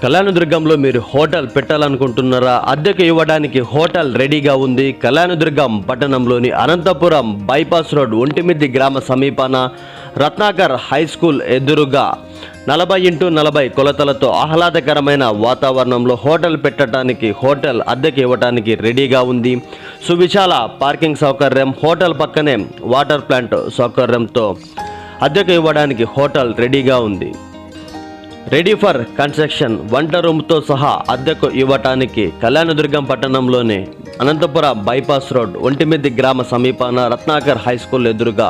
కళ్యాణదుర్గంలో మీరు హోటల్ పెట్టాలనుకుంటున్నారా? అద్దెకు ఇవ్వడానికి హోటల్ రెడీగా ఉంది. కళ్యాణదుర్గం పట్టణంలోని అనంతపురం బైపాస్ రోడ్ ఒంటిమిద్ది గ్రామ సమీపాన రత్నాకర్ హై స్కూల్ ఎదురుగా నలభై ఇంటూ నలభై కొలతలతో ఆహ్లాదకరమైన వాతావరణంలో హోటల్ పెట్టడానికి హోటల్ అద్దెకి ఇవ్వడానికి రెడీగా ఉంది. సువిశాల పార్కింగ్ సౌకర్యం హోటల్ పక్కనే వాటర్ ప్లాంట్ సౌకర్యంతో అద్దెకు ఇవ్వడానికి హోటల్ రెడీగా ఉంది. రెడీ ఫర్ కన్స్ట్రక్షన్ వంట రూమ్తో సహా అద్దెకు ఇవ్వటానికి కళ్యాణదుర్గం పట్టణంలోని అనంతపురం బైపాస్ రోడ్ ఒంటిమిద్ది గ్రామ సమీపాన రత్నాకర్ హై స్కూల్ ఎదురుగా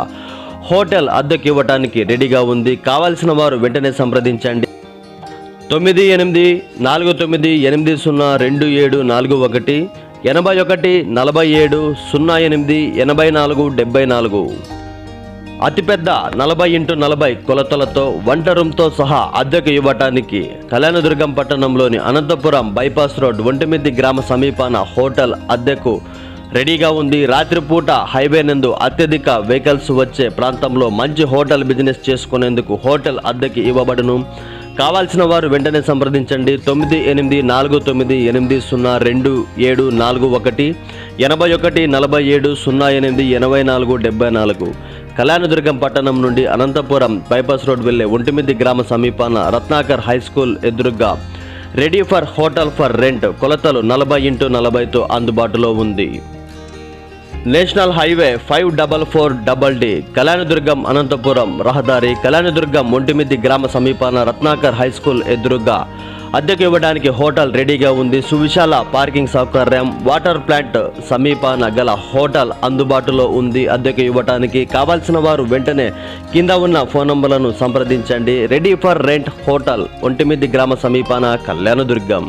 హోటల్ అద్దెకు ఇవ్వటానికి రెడీగా ఉంది. కావాల్సిన వారు వెంటనే సంప్రదించండి. తొమ్మిది ఎనిమిది నాలుగు తొమ్మిది ఎనిమిది సున్నా రెండు ఏడు నాలుగు ఒకటి ఎనభై ఒకటి నలభై ఏడు సున్నా ఎనిమిది ఎనభై నాలుగు డెబ్బై నాలుగు. అతిపెద్ద నలభై ఇంటూ నలభై కొలతలతో వంట రూమ్తో సహా అద్దెకు ఇవ్వటానికి కళ్యాణదుర్గం పట్టణంలోని అనంతపురం బైపాస్ రోడ్ ఒంటిమిద్ది గ్రామ సమీపాన హోటల్ అద్దెకు రెడీగా ఉంది. రాత్రిపూట హైవే నందు అత్యధిక వెహికల్స్ వచ్చే ప్రాంతంలో మంచి హోటల్ బిజినెస్ చేసుకునేందుకు హోటల్ అద్దెకి ఇవ్వబడును. కావాల్సిన వారు వెంటనే సంప్రదించండి. తొమ్మిది ఎనిమిది నాలుగు తొమ్మిది ఎనిమిది సున్నా రెండు ఏడు నాలుగు ఒకటి ఎనభై ఒకటి నలభై ఏడు సున్నా ఎనిమిది ఎనభై నాలుగు డెబ్బై నాలుగు. కళ్యాణదుర్గం పట్టణం నుండి అనంతపురం బైపాస్ రోడ్ వెళ్ళే ఒంటిమిద్ది గ్రామ సమీపాన రత్నాకర్ హై స్కూల్ ఎదురుగా ready for hotel for rent కొలతలు నలభై ఇంటూ నలభైతో అందుబాటులో ఉంది. National highway five double four double D Kalyanadurgam Anantapuram రహదారి కళ్యాణదుర్గం ఒంటిమిద్ది గ్రామ సమీపాన రత్నాకర్ హై స్కూల్ ఎదురుగా అద్దెకు ఇవ్వడానికి హోటల్ రెడీగా ఉంది. సువిశాల పార్కింగ్ సౌకర్యం వాటర్ ప్లాంట్ సమీపాన గల హోటల్ అందుబాటులో ఉంది. అద్దెకు ఇవ్వడానికి కావాల్సిన వారు వెంటనే కింద ఉన్న ఫోన్ నంబర్లను సంప్రదించండి. Ready for rent hotel Ontimiddi గ్రామ సమీపాన కళ్యాణదుర్గం.